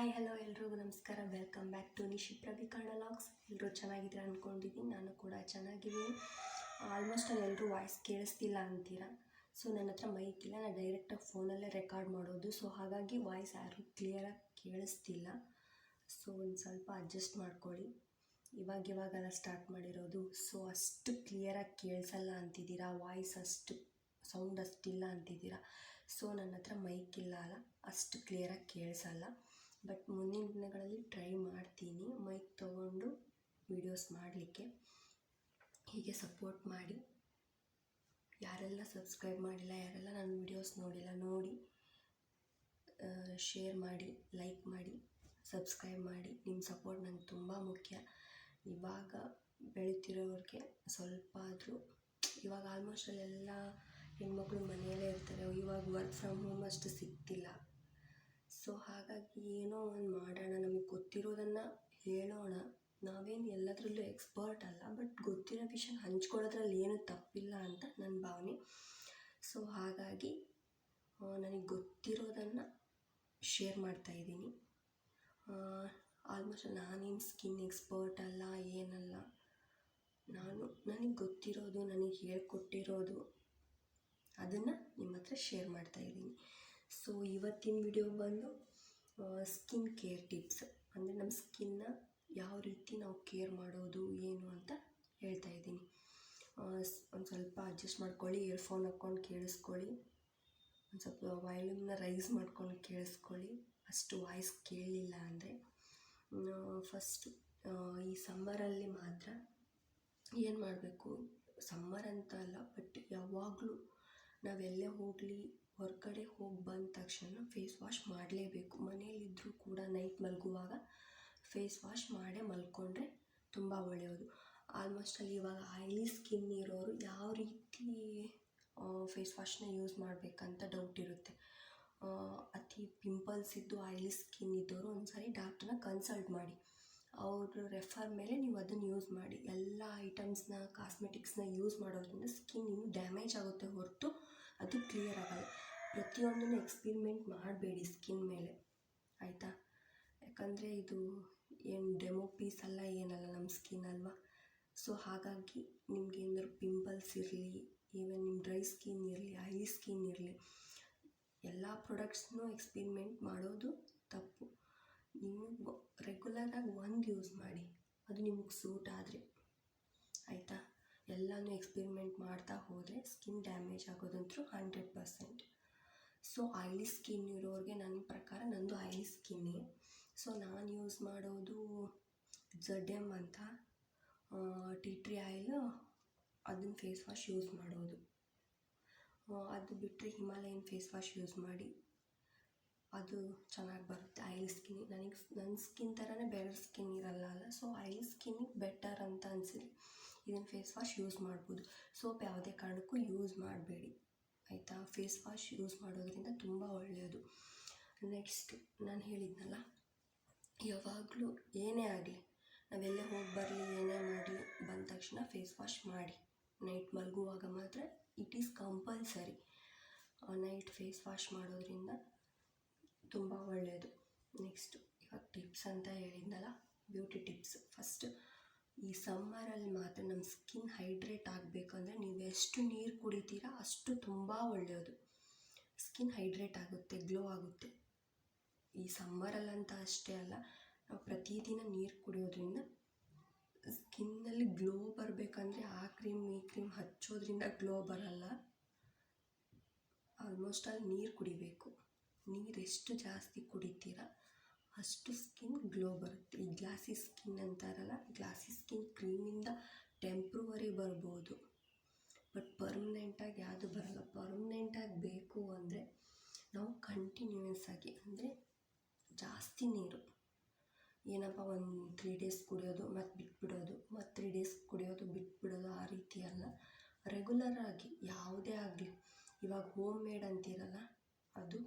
Hi, hello ಎಲ್ರಿಗೂ ನಮಸ್ಕಾರ. Welcome back to Nishi Pravi Kannada vlogs ಎಲ್ಲರೂ ಚೆನ್ನಾಗಿದ್ದೀರಾ ಅಂದ್ಕೊಂಡಿದ್ದೀನಿ ನಾನು ಕೂಡ ಚೆನ್ನಾಗಿದ್ದೀನಿ. ಆಲ್ಮೋಸ್ಟ್ ಅಲ್ಲಿ ಎಲ್ಲರೂ ವಾಯ್ಸ್ ಕೇಳಿಸ್ತಿಲ್ಲ ಅಂತೀರಾ? ಸೊ ನನ್ನ ಹತ್ರ ಮೈಕ್ ಇಲ್ಲ. ನಾನು ಡೈರೆಕ್ಟಾಗಿ ಫೋನಲ್ಲೇ ರೆಕಾರ್ಡ್ ಮಾಡೋದು. ಸೊ ಹಾಗಾಗಿ ವಾಯ್ಸ್ ಯಾರೂ ಕ್ಲಿಯರಾಗಿ ಕೇಳಿಸ್ತಿಲ್ಲ. ಸೊ ಒಂದು ಸ್ವಲ್ಪ ಅಡ್ಜಸ್ಟ್ ಮಾಡ್ಕೊಳ್ಳಿ. ಇವಾಗ ಇವಾಗೆಲ್ಲ ಸ್ಟಾರ್ಟ್ ಮಾಡಿರೋದು. ಸೊ ಅಷ್ಟು ಕ್ಲಿಯರಾಗಿ ಕೇಳಿಸಲ್ಲ ಅಂತಿದ್ದೀರಾ? ವಾಯ್ಸ್ ಅಷ್ಟು ಸೌಂಡ್ ಅಷ್ಟಿಲ್ಲ ಅಂತಿದ್ದೀರಾ? ಸೊ ನನ್ನ ಹತ್ರ ಮೈಕ್ ಇಲ್ಲ ಅಲ್ಲ. ಅಷ್ಟು ಕ್ಲಿಯರಾಗಿ ಕೇಳಿಸಲ್ಲ. ಬಟ್ ಮುಂದಿನ ದಿನಗಳಲ್ಲಿ ಟ್ರೈ ಮಾಡ್ತೀನಿ. ಮೈಕ್ ತೊಗೊಂಡು ವೀಡಿಯೋಸ್ ಮಾಡಲಿಕ್ಕೆ. ಹೀಗೆ ಸಪೋರ್ಟ್ ಮಾಡಿ. ಯಾರೆಲ್ಲ ಸಬ್ಸ್ಕ್ರೈಬ್ ಮಾಡಿಲ್ಲ, ಯಾರೆಲ್ಲ ನನ್ನ ವೀಡಿಯೋಸ್ ನೋಡಿಲ್ಲ, ನೋಡಿ ಶೇರ್ ಮಾಡಿ ಲೈಕ್ ಮಾಡಿ ಸಬ್ಸ್ಕ್ರೈಬ್ ಮಾಡಿ. ನಿಮ್ಮ ಸಪೋರ್ಟ್ ನಂಗೆ ತುಂಬ ಮುಖ್ಯ. ಇವಾಗ ಬೆಳೀತಿರೋರಿಗೆ ಸ್ವಲ್ಪ ಆದರೂ, ಇವಾಗ ಆಲ್ಮೋಸ್ಟ್ ಅಲ್ಲೆಲ್ಲ ಹೆಣ್ಮಕ್ಳು ಮನೆಯಲ್ಲೇ ಇರ್ತಾರೆ. ಇವಾಗ ವರ್ಕ್ ಫ್ರಮ್ ಹೋಮ್ ಅಷ್ಟು ಸಿಗ್ತಿಲ್ಲ. ಸೊ ಹಾಗಾಗಿ ಏನೋ ಒಂದು ಮಾಡೋಣ, ನಮಗೆ ಗೊತ್ತಿರೋದನ್ನು ಹೇಳೋಣ. ನಾವೇನು ಎಲ್ಲದರಲ್ಲೂ ಎಕ್ಸ್ಪರ್ಟ್ ಅಲ್ಲ ಬಟ್ ಗೊತ್ತಿರೋ ವಿಷಯ ಹಂಚ್ಕೊಳ್ಳೋದ್ರಲ್ಲಿ ಏನು ತಪ್ಪಿಲ್ಲ ಅಂತ ನನ್ನ ಭಾವನೆ. ಸೊ ಹಾಗಾಗಿ ನನಗೆ ಗೊತ್ತಿರೋದನ್ನು ಶೇರ್ ಮಾಡ್ತಾ ಇದ್ದೀನಿ. ಆಲ್ಮೋಸ್ಟ್ ನಾನೇನು ಸ್ಕಿನ್ ಎಕ್ಸ್ಪರ್ಟ್ ಅಲ್ಲ, ಏನಲ್ಲ. ನಾನು, ನನಗೆ ಗೊತ್ತಿರೋದು, ನನಗೆ ಹೇಳ್ಕೊಟ್ಟಿರೋದು, ಅದನ್ನು ನಿಮ್ಮ ಹತ್ರ ಶೇರ್ ಮಾಡ್ತಾಯಿದ್ದೀನಿ ಸೊ ಇವತ್ತಿನ ವಿಡಿಯೋ ಬಂದು ಸ್ಕಿನ್ ಕೇರ್ ಟಿಪ್ಸ್ ಅಂದರೆ ನಮ್ಮ ಸ್ಕಿನ್ನ ಯಾವ ರೀತಿ ನಾವು ಕೇರ್ ಮಾಡೋದು, ಏನು ಅಂತ ಹೇಳ್ತಾ ಇದ್ದೀನಿ. ಒಂದು ಸ್ವಲ್ಪ ಅಡ್ಜಸ್ಟ್ ಮಾಡ್ಕೊಳ್ಳಿ ಇಯರ್ಫೋನ್ ಹಾಕ್ಕೊಂಡು ಕೇಳಿಸ್ಕೊಳ್ಳಿ. ಒಂದು ಸ್ವಲ್ಪ ವಾಲ್ಯೂಮ್ನ ರೈಸ್ ಮಾಡ್ಕೊಂಡು ಕೇಳಿಸ್ಕೊಳ್ಳಿ. ಅಷ್ಟು ವಾಯ್ಸ್ ಕೇಳಲಿಲ್ಲ ಅಂದರೆ ಫಸ್ಟು ಈ ಸಮ್ಮರಲ್ಲಿ ಮಾತ್ರ ಏನು ಮಾಡಬೇಕು? ಸಮ್ಮರ್ ಅಂತ ಅಲ್ಲ ಬಟ್ ಯಾವಾಗಲೂ ನಾವೆಲ್ಲೇ ಹೋಗಲಿ ಹೊರಗಡೆ ಹೋಗಿ ಬಂದ ತಕ್ಷಣ ಫೇಸ್ ವಾಶ್ ಮಾಡಲೇಬೇಕು. ಮನೆಯಲ್ಲಿದ್ದರೂ ಕೂಡ ನೈಟ್ ಮಲಗುವಾಗ ಫೇಸ್ ವಾಶ್ ಮಾಡೇ ಮಲ್ಕೊಂಡ್ರೆ ತುಂಬ ಒಳ್ಳೆಯದು. ಆಲ್ಮೋಸ್ಟ್ ಅಲ್ಲಿ ಇವಾಗ ಆಯ್ಲಿ ಸ್ಕಿನ್ ಇರೋರು ಯಾವ ರೀತಿ ಫೇಸ್ ವಾಶ್ನ ಯೂಸ್ ಮಾಡಬೇಕಂತ ಡೌಟ್ ಇರುತ್ತೆ. ಅತಿ ಪಿಂಪಲ್ಸ್ ಇದ್ದು ಆಯ್ಲಿ ಸ್ಕಿನ್ ಇದ್ದವರು ಒಂದು ಸಾರಿ ಡಾಕ್ಟ್ರನ್ನ ಕನ್ಸಲ್ಟ್ ಮಾಡಿ. ಅವ್ರ ರೆಫರ್ ಮೇಲೆ ನೀವು ಅದನ್ನು ಯೂಸ್ ಮಾಡಿ. ಎಲ್ಲ ಐಟಮ್ಸ್ನ ಕಾಸ್ಮೆಟಿಕ್ಸ್ನ ಯೂಸ್ ಮಾಡೋದ್ರಿಂದ ಸ್ಕಿನ್ ಇನ್ನೂ ಡ್ಯಾಮೇಜ್ ಆಗುತ್ತೆ ಹೊರತು ಅದು ಕ್ಲಿಯರ್ ಆಗಲ್ಲ. ಪ್ರತಿಯೊಂದನ್ನು ಎಕ್ಸ್ಪಿರಿಮೆಂಟ್ ಮಾಡಬೇಡಿ ಸ್ಕಿನ್ ಮೇಲೆ, ಆಯಿತಾ? ಯಾಕಂದರೆ ಇದು ಏನು ಡೆಮೋ ಪೀಸ್ ಅಲ್ಲ, ಏನಲ್ಲ ನಮ್ಮ ಸ್ಕಿನ್ ಅಲ್ವಾ? ಸೊ ಹಾಗಾಗಿ ನಿಮಗೆ ಏನಾದ್ರು ಪಿಂಪಲ್ಸ್ ಇರಲಿ ಈವನ್ ನಿಮ್ಮ ಡ್ರೈ ಸ್ಕಿನ್ ಇರಲಿ ಆಯಿಲಿ ಸ್ಕಿನ್ ಇರಲಿ, ಎಲ್ಲ ಪ್ರಾಡಕ್ಟ್ಸ್ನೂ ಎಕ್ಸ್ಪಿರಿಮೆಂಟ್ ಮಾಡೋದು ತಪ್ಪು. ನೀವು ರೆಗ್ಯುಲರಾಗಿ ಒಂದು ಯೂಸ್ ಮಾಡಿ, ಅದು ನಿಮಗೆ ಸೂಟ್ ಆದರೆ, ಆಯಿತಾ? ಎಲ್ಲನೂ ಎಕ್ಸ್ಪಿರಿಮೆಂಟ್ ಮಾಡ್ತಾ ಹೋದರೆ skin damage ಆಗೋದಂತೂ hundred percent so oily skin ಇರೋರಿಗೆ ನನ್ನ ಪ್ರಕಾರ ನಂದು ಆಯ್ಲಿ ಸ್ಕಿನ್ನೇ ಸೊ ನಾನು ಯೂಸ್ ಮಾಡೋದು ಝಡ್ ಎಂ ಅಂತ ಟಿ ಟ್ರೀ ಆಯಿಲ್ ಅದನ್ನ ಫೇಸ್ ವಾಶ್ ಯೂಸ್ ಮಾಡೋದು. ಅದು ಬಿಟ್ಟರೆ ಹಿಮಾಲಯನ್ ಫೇಸ್ ವಾಶ್ ಯೂಸ್ ಮಾಡಿ, ಅದು ಚೆನ್ನಾಗಿ ಬರುತ್ತೆ ಆಯಿಲ್ ಸ್ಕಿನ್ ನನಗೆ ನನ್ನ ಸ್ಕಿನ್ ಥರನೇ ಬೇರೆ ಸ್ಕಿನ್ ಇರಲ್ಲ ಅಲ್ಲ ಸೊ ಆಯಿಲ್ ಸ್ಕಿನ್ನಿಗೆ ಬೆಟರ್ ಅಂತ ಅನಿಸಿದೆ ಇದನ್ನು ಫೇಸ್ ವಾಶ್ ಯೂಸ್ ಮಾಡ್ಬೋದು. ಸೋಪ್ ಯಾವುದೇ ಕಾರಣಕ್ಕೂ ಯೂಸ್ ಮಾಡಬೇಡಿ. ಆಯಿತಾ? ಫೇಸ್ ವಾಶ್ ಯೂಸ್ ಮಾಡೋದ್ರಿಂದ ತುಂಬ ಒಳ್ಳೆಯದು ನೆಕ್ಸ್ಟ್ ನಾನು ಹೇಳಿದ್ನಲ್ಲ, ಯಾವಾಗಲೂ ಏನೇ ಆಗಲಿ, ನಾವೆಲ್ಲೇ ಹೋಗಿ ಬರಲಿ, ಏನೇ ಮಾಡಲಿ, ಬಂದ ತಕ್ಷಣ ಫೇಸ್ ವಾಶ್ ಮಾಡಿ. ನೈಟ್ ಮಲಗುವಾಗ ಮಾತ್ರ it is compulsory night face wash ಮಾಡೋದ್ರಿಂದ ತುಂಬ ಒಳ್ಳೆಯದು ನೆಕ್ಸ್ಟು ಇವಾಗ ಟಿಪ್ಸ್ ಅಂತ ಹೇಳಿದ್ನಲ್ಲ ಬ್ಯೂಟಿ ಟಿಪ್ಸ್ ಫಸ್ಟ್ ಈ ಸಮ್ಮರಲ್ಲಿ ಮಾತ್ರ ನಮ್ಮ ಸ್ಕಿನ್ ಹೈಡ್ರೇಟ್ ಆಗಬೇಕಂದ್ರೆ ನೀವು ಎಷ್ಟು ನೀರು ಕುಡಿತೀರಾ ಅಷ್ಟು ತುಂಬ ಒಳ್ಳೆಯದು. ಸ್ಕಿನ್ ಹೈಡ್ರೇಟ್ ಆಗುತ್ತೆ, ಗ್ಲೋ ಆಗುತ್ತೆ. ಈ ಸಮ್ಮರಲ್ಲಂತ ಅಷ್ಟೇ ಅಲ್ಲ, ನಾವು ಪ್ರತಿದಿನ ನೀರು ಕುಡಿಯೋದ್ರಿಂದ ಸ್ಕಿನ್ನಲ್ಲಿ ಗ್ಲೋ ಬರಬೇಕಂದ್ರೆ ಆ ಕ್ರೀಮ್ ಈ ಕ್ರೀಮ್ ಹಚ್ಚೋದ್ರಿಂದ ಗ್ಲೋ ಬರಲ್ಲ. ಆಲ್ಮೋಸ್ಟ್ ಅಲ್ಲಿ ನೀರು ಕುಡಿಬೇಕು. ನೀರು ಎಷ್ಟು ಜಾಸ್ತಿ ಕುಡಿತೀರ ಅಷ್ಟು ಸ್ಕಿನ್ ಗ್ಲೋ ಬರುತ್ತೆ. ಈ ಗ್ಲಾಸಿ ಸ್ಕಿನ್ ಅಂತಾರಲ್ಲ, ಗ್ಲಾಸಿ ಸ್ಕಿನ್ ಕ್ರೀಮಿಂದ ಟೆಂಪ್ರವರಿ ಬರ್ಬೋದು. ಬಟ್ ಪರ್ಮನೆಂಟಾಗಿ ಯಾವುದು ಬರಲ್ಲ. ಪರ್ಮನೆಂಟಾಗಿ ಬೇಕು ಅಂದರೆ ನಾವು ಕಂಟಿನ್ಯೂಯಸ್ ಆಗಿ ಅಂದರೆ ಜಾಸ್ತಿ ನೀರು. ಏನಪ್ಪ ಒಂದು ತ್ರೀ ಡೇಸ್ ಕುಡಿಯೋದು ಮತ್ತು ಬಿಟ್ಬಿಡೋದು ಮತ್ತು ತ್ರೀ ಡೇಸ್ ಕುಡಿಯೋದು ಬಿಟ್ಬಿಡೋದು ಆ ರೀತಿ ಅಲ್ಲ. ರೆಗ್ಯುಲರ್ ಆಗಿ ಯಾವುದೇ ಆಗಲಿ, ಇವಾಗ ಹೋಮ್ ಮೇಡ್ ಅಂತಿರಲ್ಲ, ಅದು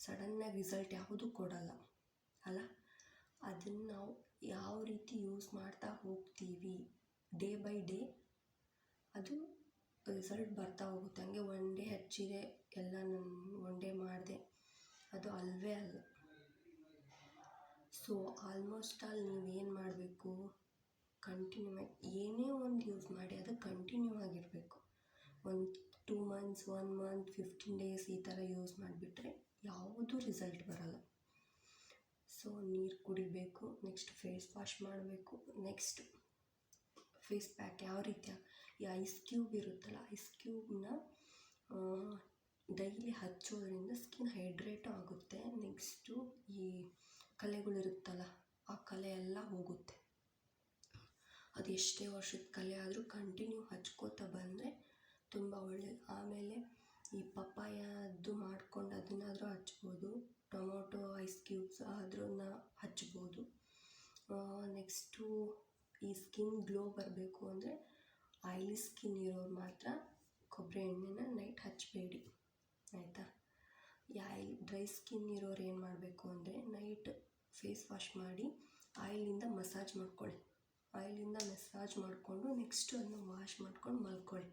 ಸಡನ್ನಾಗಿ ರಿಸಲ್ಟ್ ಯಾವುದೂ ಕೊಡಲ್ಲ. ಅಲ್ಲ? ಅದನ್ನು ನಾವು ಯಾವ ರೀತಿ ಯೂಸ್ ಮಾಡ್ತಾ ಹೋಗ್ತೀವಿ? ಡೇ ಬೈ ಡೇ ಅದು ರಿಸಲ್ಟ್ ಬರ್ತಾ ಹೋಗುತ್ತೆ. ಹಂಗೆ ಒನ್ ಡೇ ಹಚ್ಚಿದೆ, ಎಲ್ಲ ನಾನು ಒನ್ ಡೇ ಮಾಡಿದೆ. ಅದು ಅಲ್ಲವೇ ಅಲ್ಲ. ಸೊ ಆಲ್ಮೋಸ್ಟ್ ಆಲ್ ನೀವೇನು ಮಾಡಬೇಕು? ಕಂಟಿನ್ಯೂ ಏನೇ ಒಂದು ಯೂಸ್ ಮಾಡಿ ಅದು ಕಂಟಿನ್ಯೂ ಆಗಿರಬೇಕು. ಒಂದು two months one month fifteen days ಈ ಥರ ಯೂಸ್ ಮಾಡಿಬಿಟ್ರೆ ಯಾವುದೂ ರಿಸಲ್ಟ್ ಬರಲ್ಲ. ಸೊ ನೀರು ಕುಡಿಬೇಕು ನೆಕ್ಸ್ಟ್ ಫೇಸ್ ವಾಶ್ ಮಾಡಬೇಕು ನೆಕ್ಸ್ಟ್ ಫೇಸ್ ಪ್ಯಾಕ್ ಯಾವ ರೀತಿಯ, ಈ ಐಸ್ ಕ್ಯೂಬ್ ಇರುತ್ತಲ್ಲ ಐಸ್ ಕ್ಯೂಬ್ನ ಡೈಲಿ ಹಚ್ಚೋದ್ರಿಂದ ಸ್ಕಿನ್ ಹೈಡ್ರೇಟು ಆಗುತ್ತೆ. ನೆಕ್ಸ್ಟು ಈ ಕಲೆಗಳಿರುತ್ತಲ್ಲ ಆ ಕಲೆ ಎಲ್ಲ ಹೋಗುತ್ತೆ. ಅದು ಎಷ್ಟೇ ವರ್ಷದ ಕಲೆ ಆದರೂ ಕಂಟಿನ್ಯೂ ಹಚ್ಕೋತಾ ಬಂದರೆ ತುಂಬ ಒಳ್ಳೆಯದು ಆಮೇಲೆ ಈ ಪಪ್ಪಾಯದ್ದು ಮಾಡ್ಕೊಂಡು ಅದನ್ನಾದರೂ ಹಚ್ಬೋದು. ಟೊಮೊಟೊ, ಐಸ್ ಕ್ಯೂಬ್ಸ್ ಅದನ್ನು ಹಚ್ಬೋದು. ನೆಕ್ಸ್ಟು ಈ ಸ್ಕಿನ್ ಗ್ಲೋ ಬರಬೇಕು ಅಂದರೆ ಆಯಿಲಿ ಸ್ಕಿನ್ ಇರೋರು ಮಾತ್ರ ಕೊಬ್ಬರಿ ಎಣ್ಣೆನ ನೈಟ್ ಹಚ್ಚಬೇಡಿ. ಆಯಿತಾ? ಆಯಿಲ್, ಡ್ರೈ ಸ್ಕಿನ್ ಇರೋರು ಏನು ಮಾಡಬೇಕು ಅಂದರೆ ನೈಟ್ ಫೇಸ್ ವಾಶ್ ಮಾಡಿ ಆಯಿಲಿಂದ ಮಸಾಜ್ ಮಾಡ್ಕೊಳ್ಳಿ. ಆಯಿಲಿಂದ ಮಸಾಜ್ ಮಾಡಿಕೊಂಡು ನೆಕ್ಸ್ಟು ಅದನ್ನ ವಾಶ್ ಮಾಡ್ಕೊಂಡು ಮಲ್ಕೊಳ್ಳಿ.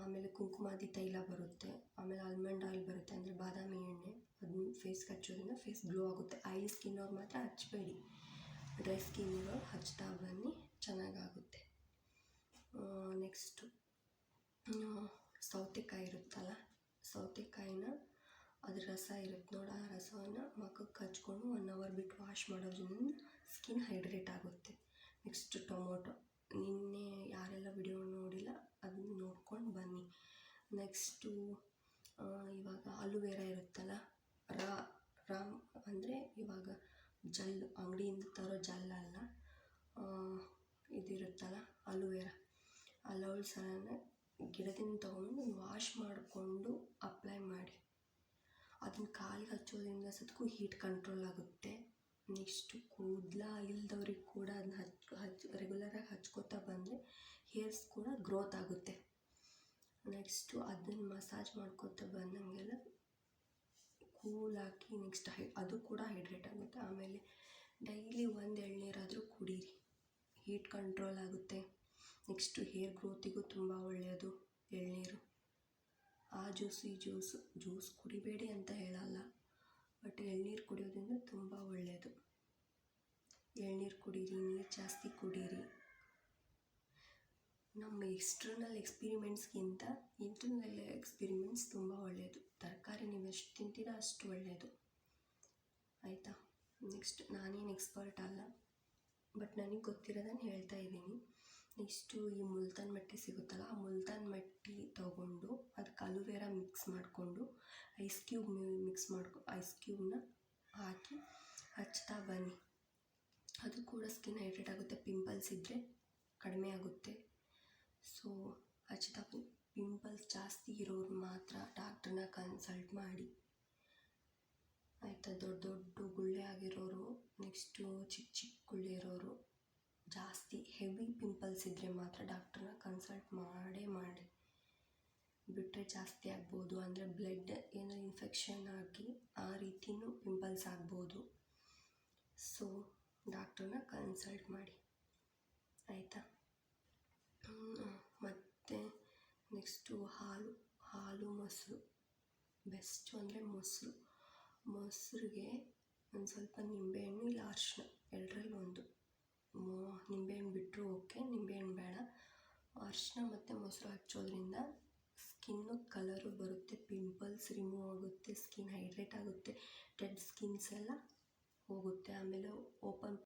ಆಮೇಲೆ ಕುಂಕುಮಾದಿ ತೈಲ ಬರುತ್ತೆ, ಆಮೇಲೆ ಆಲ್ಮಂಡ್ ಆಯಿಲ್ ಬರುತ್ತೆ ಅಂದರೆ ಬಾದಾಮಿ ಎಣ್ಣೆ. ಅದನ್ನ ಫೇಸ್ಗೆ ಹಚ್ಚೋದ್ರಿಂದ ಫೇಸ್ ಗ್ಲೋ ಆಗುತ್ತೆ. ಆಯಿಲ್ ಸ್ಕಿನ್ ಅವ್ರು ಮಾತ್ರ ಹಚ್ಚಬೇಡಿ ಡ್ರೈ ಸ್ಕಿನ್ ಇರೋರು ಹಚ್ತಾ ಬನ್ನಿ, ಚೆನ್ನಾಗಾಗುತ್ತೆ. ನೆಕ್ಸ್ಟು ಸೌತೆಕಾಯಿ ಇರುತ್ತಲ್ಲ, ಸೌತೆಕಾಯಿನ ಅದ್ರ ರಸ ಇರುತ್ತೆ ನೋಡಿ, ಆ ರಸವನ್ನು ಮುಖಕ್ಕೆ ಹಚ್ಕೊಂಡು ಒನ್ ಅವರ್ ಬಿಟ್ಟು ವಾಶ್ ಮಾಡೋದ್ರಿಂದ ಸ್ಕಿನ್ ಹೈಡ್ರೇಟ್ ಆಗುತ್ತೆ. Next tomato. ನಿನ್ನೆ ಯಾರೆಲ್ಲ ವಿಡಿಯೋ ನೋಡಿಲ್ಲ, ಅದನ್ನ ನೋಡ್ಕೊಂಡು ಬನ್ನಿ. ನೆಕ್ಸ್ಟು ಇವಾಗ ಅಲುವೆರಾ ಇರುತ್ತಲ್ಲ ರಾ ರಾಮ್ ಅಂದರೆ ಇವಾಗ ಜಲ್, ಅಂಗಡಿಯಿಂದ ತರೋ ಜಲ್ ಅಲ್ಲ. ಇದಿರುತ್ತಲ್ಲ, ಅಲುವೆರಾ. ಸಲನ ಗಿಡದಿಂದ ತೊಗೊಂಡು ವಾಶ್ ಮಾಡಿಕೊಂಡು ಅಪ್ಲೈ ಮಾಡಿ. ಅದನ್ನ ಕಾಲಿಗೆ ಹಚ್ಚೋದ್ರಿಂದ ಸತ್ಕು ಹೀಟ್ ಕಂಟ್ರೋಲ್ ಆಗುತ್ತೆ. ನೆಕ್ಸ್ಟು ಕೂದಲ ಇಲ್ದವ್ರಿಗೆ ಕೂಡ ಅದನ್ನ ಹಚ್ ಹಚ್ ರೆಗ್ಯುಲರಾಗಿ ಹಚ್ಕೋತಾ ಬಂದರೆ ಹೇರ್ಸ್ ಕೂಡ ಗ್ರೋತ್ ಆಗುತ್ತೆ. ನೆಕ್ಸ್ಟು ಅದನ್ನು ಮಸಾಜ್ ಮಾಡ್ಕೋತಾ ಬಂದಂಗೆಲ್ಲ ಕೂಲ್ ಹಾಕಿ ನೆಕ್ಸ್ಟ್ ಹೈ, ಅದು ಕೂಡ ಹೈಡ್ರೇಟ್ ಆಗುತ್ತೆ. ಆಮೇಲೆ ಡೈಲಿ ಒಂದು ಎಳ್ನೀರಾದರೂ ಕುಡೀರಿ. ಹೀಟ್ ಕಂಟ್ರೋಲ್ ಆಗುತ್ತೆ. ನೆಕ್ಸ್ಟು ಹೇರ್ ಗ್ರೋತಿಗೂ ತುಂಬ ಒಳ್ಳೆಯದು ಎಳ್ನೀರು. ಆ ಜ್ಯೂಸು ಈ ಜ್ಯೂಸು ಜ್ಯೂಸ್ ಕುಡಿಬೇಡಿ ಅಂತ ಹೇಳಲ್ಲ. ಬಟ್ ಎಳ್ನೀರು ಕುಡಿಯೋದ್ರಿಂದ ತುಂಬ ಒಳ್ಳೆಯದು ಎಳ್ನೀರು ಕುಡೀರಿ, ನೀರು ಜಾಸ್ತಿ ಕುಡೀರಿ. ನಮ್ಮ ಎಕ್ಸ್ಟರ್ನಲ್ ಎಕ್ಸ್ಪಿರಿಮೆಂಟ್ಸ್ಗಿಂತ ಇಂಟರ್ನಲ್ ಎಕ್ಸ್ಪಿರಿಮೆಂಟ್ಸ್ ತುಂಬ ಒಳ್ಳೆಯದು ತರಕಾರಿ ನೀವು ಎಷ್ಟು ತಿಂತೀರ ಅಷ್ಟು ಒಳ್ಳೆಯದು ಆಯಿತಾ? ನೆಕ್ಸ್ಟ್ ನಾನೇನು ಎಕ್ಸ್ಪರ್ಟ್ ಅಲ್ಲ ಬಟ್ ನನಗೆ ಗೊತ್ತಿರೋದನ್ನು ಹೇಳ್ತಾ ಇದ್ದೀನಿ. ನೆಕ್ಸ್ಟು ಈ ಮುಲ್ತಾನ್ ಮಟ್ಟಿ ಸಿಗುತ್ತಲ್ಲ, ಆ ಮುಲ್ತಾನ್ ಮಟ್ಟಿ ತೊಗೊಂಡು ಅದಕ್ಕೆ ಅಲುವೆರಾ ಮಿಕ್ಸ್ ಮಾಡಿಕೊಂಡು ಐಸ್ ಕ್ಯೂಬ್ ಮಿಕ್ಸ್ ಮಾಡ್ಕೊ ಐಸ್ ಕ್ಯೂಬ್ನ ಹಾಕಿ ಹಚ್ತಾ ಬನ್ನಿ. ಅದು ಕೂಡ ಸ್ಕಿನ್ ಹೈಡ್ರೇಟ್ ಆಗುತ್ತೆ ಪಿಂಪಲ್ಸ್ ಇದ್ದರೆ ಕಡಿಮೆ ಆಗುತ್ತೆ. ಸೊ ಬನ್ನಿ ಪಿಂಪಲ್ಸ್ ಜಾಸ್ತಿ ಇರೋರು ಮಾತ್ರ ಡಾಕ್ಟ್ರನ್ನ ಕನ್ಸಲ್ಟ್ ಮಾಡಿ. ಆಯಿತಾ, ದೊಡ್ಡ ದೊಡ್ಡ ಗುಳ್ಳೆ ಆಗಿರೋರು ನೆಕ್ಸ್ಟು ಚಿಕ್ಕ ಚಿಕ್ಕ ಗುಳ್ಳೆ ಇರೋರು, ಜಾಸ್ತಿ ಹೆವಿ ಪಿಂಪಲ್ಸ್ ಇದ್ದರೆ ಮಾತ್ರ ಡಾಕ್ಟ್ರನ್ನ ಕನ್ಸಲ್ಟ್ ಮಾಡೇ ಮಾಡಿ ಬಿಟ್ಟರೆ ಜಾಸ್ತಿ ಆಗ್ಬೋದು. ಅಂದರೆ ಬ್ಲಡ್ ಏನೋ ಇನ್ಫೆಕ್ಷನ್ ಆಗಿ ಆ ರೀತಿಯೂ ಪಿಂಪಲ್ಸ್ ಆಗ್ಬೋದು. ಸೊ ಡಾಕ್ಟ್ರನ್ನ ಕನ್ಸಲ್ಟ್ ಮಾಡಿ. ಆಯಿತಾ? ಮತ್ತು ನೆಕ್ಸ್ಟು ಹಾಲು ಹಾಲು, ಮೊಸರು. ಬೆಸ್ಟು ಅಂದರೆ ಮೊಸರು. ಮೊಸರಿಗೆ ಒಂದು ಸ್ವಲ್ಪ ನಿಂಬೆಹಣ್ಣು, ಇಲ್ಲ ಅರಿಶಿನ ಎರಡರಲ್ಲಿ ಒಂದು. ನಿಂಬೆಹಣ್ಣು ಬಿಟ್ಟರು ಓಕೆ ನಿಂಬೆಹಣ್ಣು ಬೇಡ. ಅರಿಶಿನ ಮತ್ತು ಮೊಸರು ಹಚ್ಚೋದ್ರಿಂದ ಸ್ಕಿನ್ನು ಕಲರು ಬರುತ್ತೆ ಪಿಂಪಲ್ಸ್ ರಿಮೂವ್ ಆಗುತ್ತೆ ಸ್ಕಿನ್ ಹೈಡ್ರೇಟ್ ಆಗುತ್ತೆ ಡೆಡ್ ಸ್ಕಿನ್ಸ್ ಎಲ್ಲ ಹೋಗುತ್ತೆ. ಆಮೇಲೆ ಓಪನ್